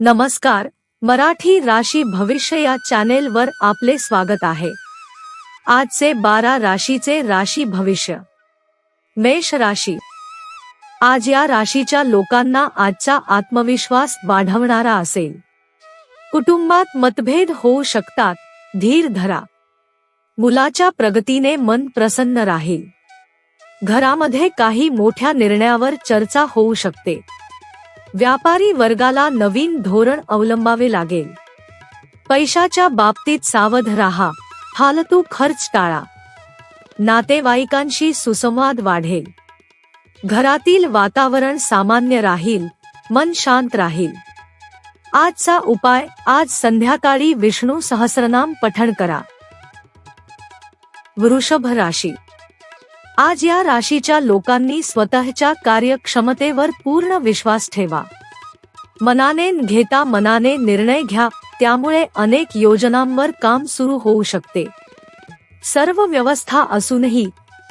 नमस्कार मराठी राशी भविष्य या चॅनेल वर आपले स्वागत आहे. आजचे बारा राशीचे राशी भविष्य. मेष राशी. आज या राशीच्या लोकांना आजचा आत्मविश्वास वाढवणारा असेल. कुटुंबात मतभेद होऊ शकतात धीर धरा. मुलाच्या प्रगतीने मन प्रसन्न राहील. घरामध्ये काही मोठ्या निर्णयावर चर्चा होऊ शकते. व्यापारी वर्गाला नवीन धोरण अवलंबावे लागेल. पैशाच्या बाबतीत सावध राहा. फालतू खर्च टाळा. नातेवाईकांशी सुसंवाद वाढेल. घरातील वातावरण सामान्य राहील. मन शांत राहील. आजचा उपाय आज संध्याकाळी विष्णू सहस्रनाम पठण करा. वृषभ राशी. आज या राशीच्या लोकांनी स्वतःच्या कार्यक्षमतेवर पूर्ण विश्वास ठेवा. मनाने घेता मनाने निर्णय घ्या त्यामुळे अनेक योजनांवर काम सुरू होऊ शकते. सर्व व्यवस्था असूनही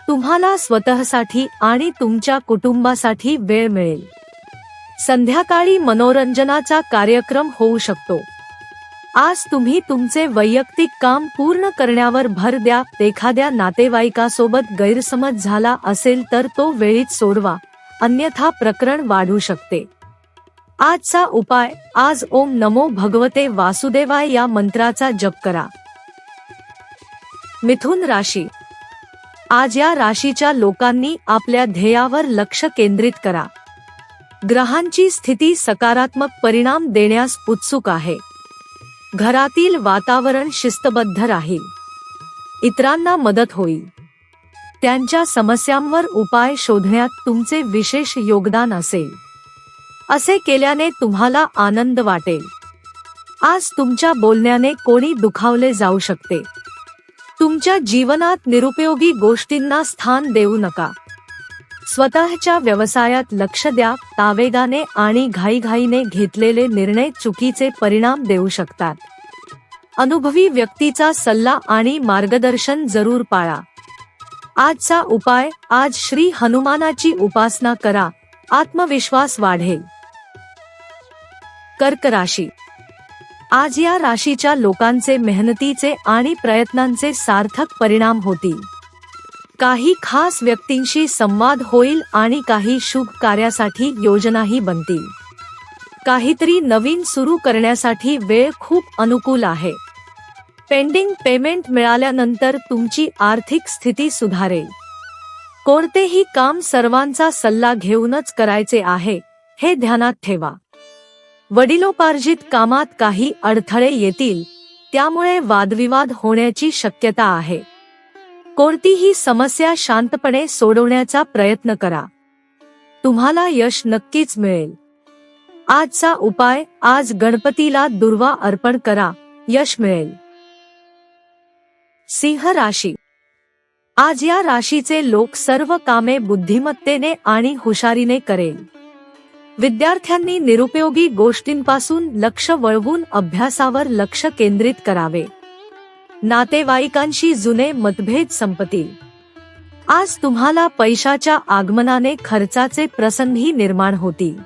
तुम्हाला स्वतःसाठी आणि तुमच्या कुटुंबासाठी वेळ मिळेल. संध्याकाळी मनोरंजनाचा कार्यक्रम होऊ शकतो. आज तुम्ही तुमचे वैयक्तिक काम पूर्ण करण्यावर भर द्या एखाद्या नातेवाईकासोबत गैरसमज झाला असेल तर तो वेळीच सोडवा अन्यथा प्रकरण वाढू शकते. आजचा उपाय आज ओम नमो भगवते वासुदेवाय या मंत्राचा जप करा. मिथुन राशी. आज या राशीच्या लोकांनी आपल्या ध्येयावर लक्ष केंद्रित करा. ग्रहांची स्थिती सकारात्मक परिणाम देण्यास उत्सुक आहे. घरातील वातावरण शिस्तबद्ध राहील. इतरांना मदत होईल. त्यांच्या समस्यांवर उपाय शोधण्यात तुमचे विशेष योगदान असेल. असे केल्याने तुम्हाला आनंद वाटेल. आज तुमच्या बोलण्याने कोणी दुखावले जाऊ शकते. तुमच्या जीवनात निरुपयोगी गोष्टींना स्थान देऊ नका. स्वतःच्या व्यवसायात लक्ष द्या तावेगाने आणि घाईघाईने घेतलेले निर्णय चुकीचे परिणाम देऊ शकतात. अनुभवी व्यक्तीचा सल्ला आणि मार्गदर्शन जरूर पाळा. आजचा उपाय आज श्री हनुमानाची उपासना करा आत्मविश्वास वाढेल. कर्क राशी. आज या राशीच्या लोकांचे मेहनतीचे आणि प्रयत्नांचे सार्थक परिणाम होतील. काही खास व्यक्तींशी संवाद होईल आणि काही शुभ कार्यासाठी योजनाही बनतील. काहीतरी नवीन सुरू करण्यासाठी वेळ खूप अनुकूल आहे. पेंडिंग पेमेंट मिळाल्यानंतर तुमची आर्थिक स्थिती सुधारेल. कोणतेही काम सर्वांचा सल्ला घेऊनच करायचे आहे हे ध्यानात ठेवा. वडिलोपार्जित कामात काही अडथळे येतील त्यामुळे वादविवाद होण्याची शक्यता आहे. कोणतीही समस्या शांतपणे सोडवण्याचा प्रयत्न करा. तुम्हाला यश नक्कीच मिळेल. आजचा उपाय आज गणपतीला दुर्वा अर्पण करा यश मिळेल. सिंह राशी. आज या राशीचे लोक सर्व कामे बुद्धिमत्तेने आणि हुशारीने करेल. विद्यार्थ्यांनी निरुपयोगी गोष्टींपासून लक्ष वळवून अभ्यासावर लक्ष केंद्रित करावे. नातेवाईकांशी जुने मतभेद संपतील. आज तुम्हाला पैशाच्या आगमनाने खर्चाचे प्रसंगही निर्माण होतील.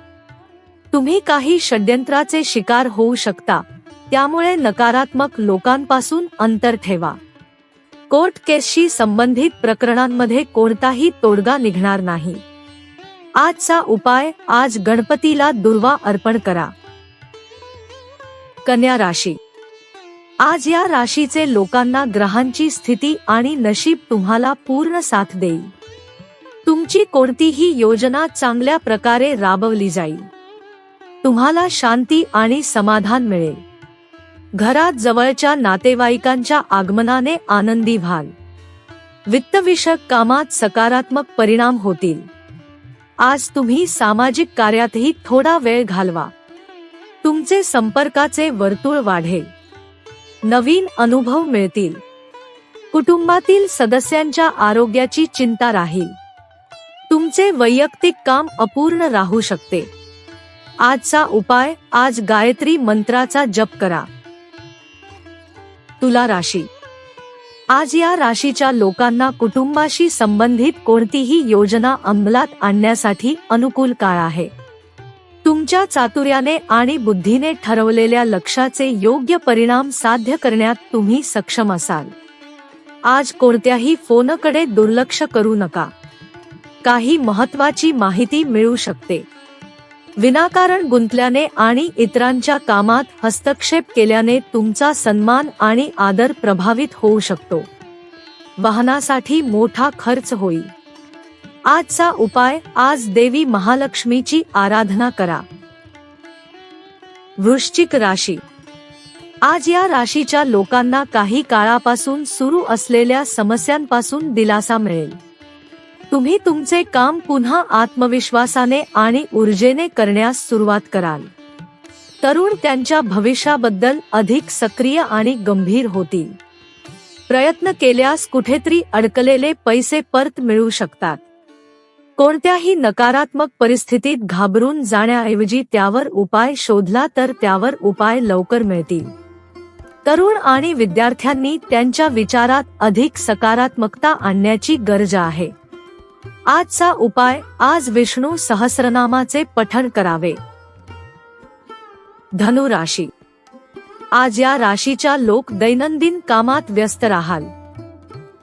तुम्ही काही षड्यंत्राचे शिकार होऊ शकता त्यामुळे नकारात्मक लोकांपासून अंतर ठेवा. कोर्ट केसशी संबंधित प्रकरणांमध्ये कोणताही तोडगा निघणार नाही. आजचा उपाय आज गणपतीला दुर्वा अर्पण करा. कन्या राशी आज या राशीचे लोकांना ग्रहांची स्थिती आणि नशीब तुम्हाला पूर्ण साथ देईल. तुमची कोणतीही योजना चांगल्या प्रकारे राबवली जाईल. तुम्हाला शांती आणि समाधान मिळेल. घरात जवळच्या नातेवाईकांच्या आगमनाने आनंदी व्हाल. वित्तविषयक कामात सकारात्मक परिणाम होतील. आज तुम्ही सामाजिक कार्यातही थोडा वेळ घालवा. तुमचे संपर्काचे वर्तुळ वाढेल. नवीन अनुभव मिळतील. कुटुंबातील सदस्यांच्या आरोग्याची चिंता राहील. तुमचे वैयक्तिक काम अपूर्ण राहू शकते. आजचा उपाय आज गायत्री मंत्राचा जप करा. तुला राशी. आज या राशीच्या लोकांना कुटुंबाशी संबंधित कोणतीही योजना अंमलात आणण्यासाठी अनुकूल काळ आहे. तुमच्या चातुर्याने आणि बुद्धीने ठरवलेल्या लक्ष्याचे योग्य परिणाम साध्य करण्यात तुम्ही सक्षम असाल. आज कोणत्याही फोनकडे दुर्लक्ष करू नका. काही महत्वाची माहिती मिळू शकते. विनाकारण गुंतल्याने आणि इतरांच्या कामात हस्तक्षेप केल्याने तुमचा सन्मान आणि आदर प्रभावित होऊ शकतो. वाहनासाठी मोठा खर्च होईल. आजचा उपाय आज देवी महालक्ष्मीची आराधना करा. वृश्चिक राशी. आज या राशीच्या लोकांना काही काळापासून सुरू असलेल्या समस्यांपासून दिलासा मिळेल. तुम्ही तुमचे काम पुन्हा आत्मविश्वासाने आणि ऊर्जेने करण्यास सुरुवात कराल. तरुण त्यांच्या भविष्याबद्दल अधिक सक्रिय आणि गंभीर होतील. प्रयत्न केल्यास कुठेतरी अडकलेले पैसे परत मिळू शकतात. कोणत्याही नकारात्मक परिस्थितीत घाबरून जाण्याऐवजी त्यावर उपाय शोधला तर त्यावर उपाय लवकर मिळतील. तरुण आणि विद्यार्थ्यांनी त्यांच्या विचारात अधिक सकारात्मकता आणण्याची गरज आहे. आजचा उपाय आज विष्णू सहस्रनामाचे पठण करावे. धनु राशी. आज या राशीच्या लोक दैनंदिन कामात व्यस्त राहाल.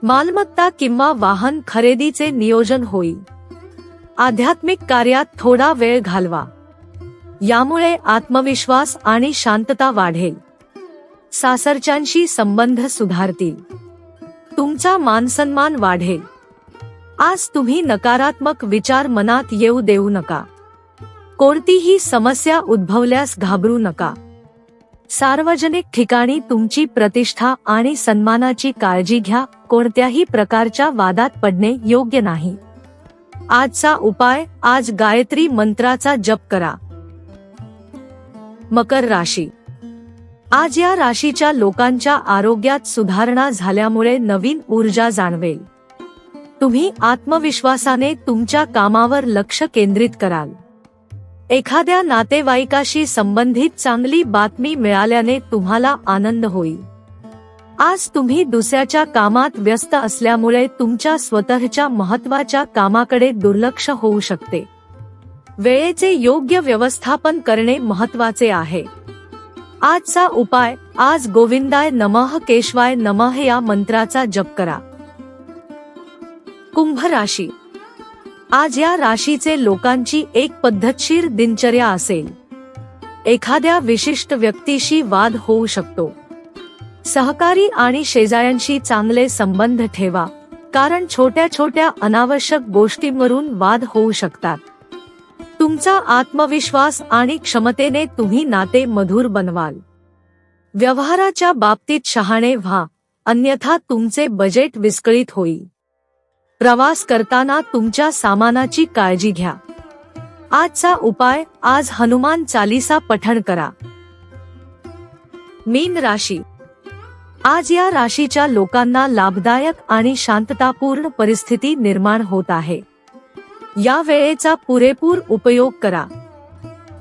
मालमत्ता किंवा वाहन खरेदीचे नियोजन होईल. आध्यात्मिक कार्यात थोडा वेळ घालवा. यामुळे आत्मविश्वास आणि शांतता वाढेल. सासरच्यांशी संबंध सुधारतील. तुमचा मानसन्मान वाढेल. आज तुम्ही नकारात्मक विचार मनात येऊ देऊ नका. कोणतीही समस्या उद्भवल्यास घाबरू नका. सार्वजनिक ठिकाणी तुमची प्रतिष्ठा आणि सन्मानाची काळजी घ्या. कोणत्याही प्रकारच्या वादात पडणे योग्य नाही. आजचा उपाय आज गायत्री मंत्राचा जप करा. मकर राशी. आज या राशीच्या लोकांच्या आरोग्यात सुधारणा झाल्यामुळे नवीन ऊर्जा जाणवेल. तुम्ही आत्मविश्वासाने तुमच्या कामावर लक्ष केंद्रित कराल. एखाद्या नातेवाईकाशी संबंधित चांगली बातमी मिळाल्याने तुम्हाला आनंद होईल. आज तुम्ही दुसऱ्याच्या कामात व्यस्त असल्यामुळे तुमच्या स्वतःच्या महत्त्वाच्या कामाकडे दुर्लक्ष होऊ शकते. वेळेचे योग्य व्यवस्थापन करणे महत्त्वाचे आहे. आजचा उपाय आज गोविंदाय नमः केशवाय नमः या मंत्राचा जप करा. कुंभ राशी. आज या राशीचे लोकांची एक पद्धतशीर दिनचर्या असेल. एखाद्या विशिष्ट व्यक्तीशी वाद होऊ शकतो. सहकारी आणि शेजाऱ्यांशी चांगले संबंध ठेवा कारण छोट्या छोट्या अनावश्यक गोष्टींवरून वाद होऊ शकतात. तुमचा आत्मविश्वास आणि क्षमतेने तुम्ही नाते मधुर बनवाल. व्यवहाराच्या बाबतीत शहाणे व्हा अन्यथा तुमचे बजेट विस्कळीत होईल. प्रवास करताना तुमच्या सामानाची काळजी घ्या. आजचा उपाय आज हनुमान चालीसा पठण करा. मीन राशी आज या राशीच्या लोकांना लाभदायक आणि शांततापूर्ण परिस्थिती निर्माण होत आहे. या वेळेचा पुरेपूर उपयोग करा.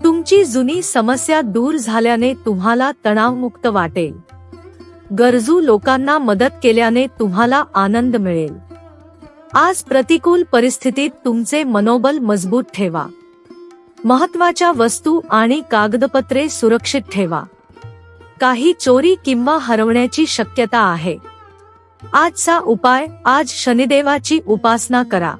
तुमची जुनी समस्या दूर झाल्याने तुम्हाला तणावमुक्त वाटेल. गरजू लोकांना मदत केल्याने तुम्हाला आनंद मिळेल. आज प्रतिकूल परिस्थितीत तुमचे मनोबल मजबूत ठेवा. महत्त्वाच्या वस्तू आणि कागदपत्रे सुरक्षित ठेवा. काही चोरी किंवा हरवण्याची शक्यता आहे. आजचा उपाय आज शनिदेवाची उपासना करा.